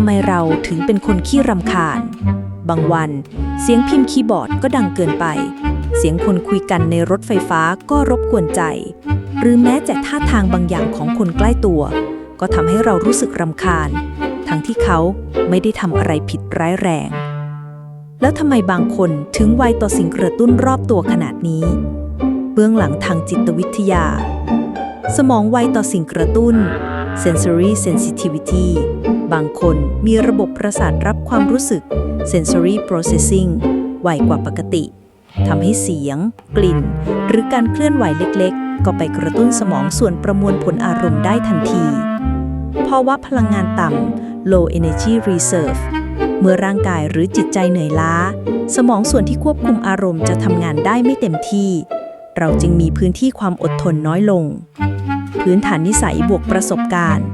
ำไมเราถึงเป็นคนขี้รำคาญ บางวัน เสียงพิมพ์คีย์บอร์ดก็ดังเกินไป เสียงคนคุยกันในรถไฟฟ้าก็รบกวนใจ หรือแม้แต่ท่าทางบางอย่างของคนใกล้ตัว ก็ทำให้เรารู้สึกรำคาญ ทั้งที่เขาไม่ได้ทำอะไรผิดร้ายแรง แล้วทำไมบางคนถึงไวต่อสิ่งกระตุ้นรอบตัวขนาดนี้ เบื้องหลังทางจิตวิทยา สมองไวต่อสิ่งกระตุ้น sensory sensitivity บางคนมีระบบประสาทรับความรู้สึก sensory processing ไวกว่าปกติทำให้เสียง กลิ่น หรือการเคลื่อนไหวเล็กๆ ก็ไปกระตุ้นสมองส่วนประมวลผลอารมณ์ได้ทันทีภาวะพลังงานต่ำ low energy reserve เมื่อร่างกายหรือจิตใจเหนื่อยล้า สมองส่วนที่ควบคุมอารมณ์จะทำงานได้ไม่เต็มที่ เราจึงมีพื้นที่ความอดทนน้อยลง พื้นฐานนิสัยบวกประสบการณ์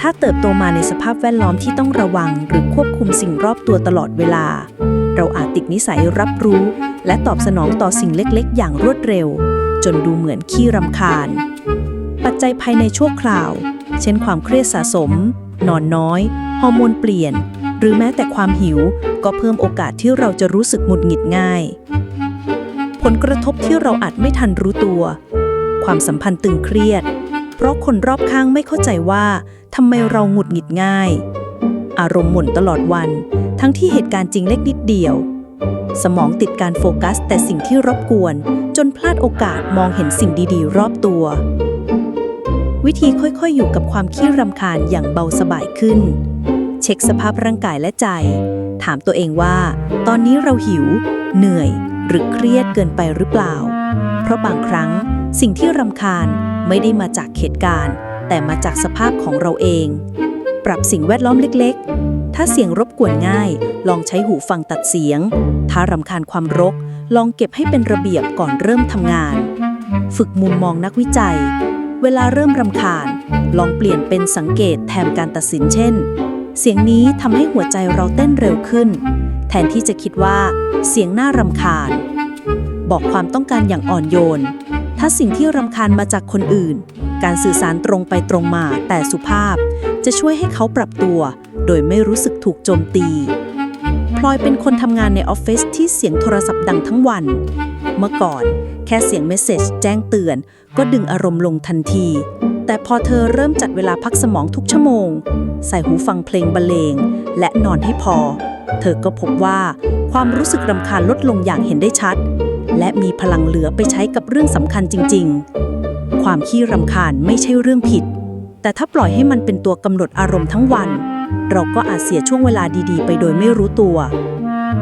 ถ้าเติบโตมาในสภาพแวดล้อมที่ต้องระวัง หรือควบคุมสิ่งรอบตัวตลอดเวลา เราอาจติดนิสัยรับรู้ และตอบสนองต่อสิ่งเล็กๆ อย่างรวดเร็ว จนดูเหมือนขี้รำคาญ ปัจจัยภายในชั่วคราว เช่นความเครียดสะสม นอนน้อย ฮอร์โมนเปลี่ยน หรือแม้แต่ความหิว ก็เพิ่มโอกาสที่เราจะรู้สึกหงุดหงิดง่าย ผลกระทบที่เราอาจไม่ทันรู้ตัวความสัมพันธ์ตึงเครียด เพราะคนรอบข้างไม่เข้าใจว่าทำไมเราหงุดหงิดง่าย อารมณ์หม่นตลอดวัน ทั้งที่เหตุการณ์จริงเล็กนิดเดียว สมองติดการโฟกัส แต่สิ่งที่รบกวน จนพลาดโอกาสมองเห็นสิ่งดีๆ รอบตัว วิธีค่อยๆ อยู่กับความขี้รำคาญอย่างเบาสบายขึ้น เช็คสภาพร่างกายและใจ ถามตัวเองว่า ตอนนี้เราหิว เหนื่อย หรือเครียดเกินไปหรือเปล่า เพราะบางครั้ง สิ่งที่รำคาญไม่ได้มาจากเหตุการณ์ แต่มาจากสภาพของเราเอง ปรับสิ่งแวดล้อมเล็กๆ ถ้าเสียงรบกวนง่าย ลองใช้หูฟังตัดเสียง ถ้ารำคาญความรก ลองเก็บให้เป็นระเบียบก่อนเริ่มทำงาน ฝึกมุมมองนักวิจัย เวลาเริ่มรำคาญ ลองเปลี่ยนเป็นสังเกตแทนการตัดสินเช่น เสียงนี้ทำให้หัวใจเราเต้นเร็วขึ้น แทนที่จะคิดว่า เสียงน่ารำคาญ บอกความต้องการอย่างอ่อนโยน ถ้าสิ่งที่รำคาญมาจากคนอื่น การสื่อสารตรงไปตรงมาแต่สุภาพ จะช่วยให้เขาปรับตัว โดยไม่รู้สึกถูกโจมตี พลอยเป็นคนทำงานในออฟฟิศที่เสียงโทรศัพท์ดังทั้งวัน เมื่อก่อน แค่เสียงเมสเซจแจ้งเตือน ก็ดึงอารมณ์ลงทันที แต่พอเธอเริ่มจัดเวลาพักสมองทุกชั่วโมง ใส่หูฟังเพลงบรรเลง และนอนให้พอ เธอก็พบว่าความรู้สึกรำคาญลดลงอย่างเห็นได้ชัด และมีพลังเหลือไปใช้กับเรื่องสำคัญจริง ๆ ความขี้รำคาญไม่ใช่เรื่องผิด แต่ถ้าปล่อยให้มันเป็นตัวกำหนดอารมณ์ทั้งวัน เราก็อาจเสียช่วงเวลาดีๆ ไปโดยไม่รู้ตัว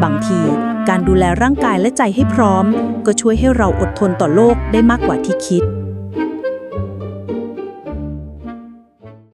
บางทีการดูแลร่างกายและใจให้พร้อม ก็ช่วยให้เราอดทนต่อโลกได้มากกว่าที่คิด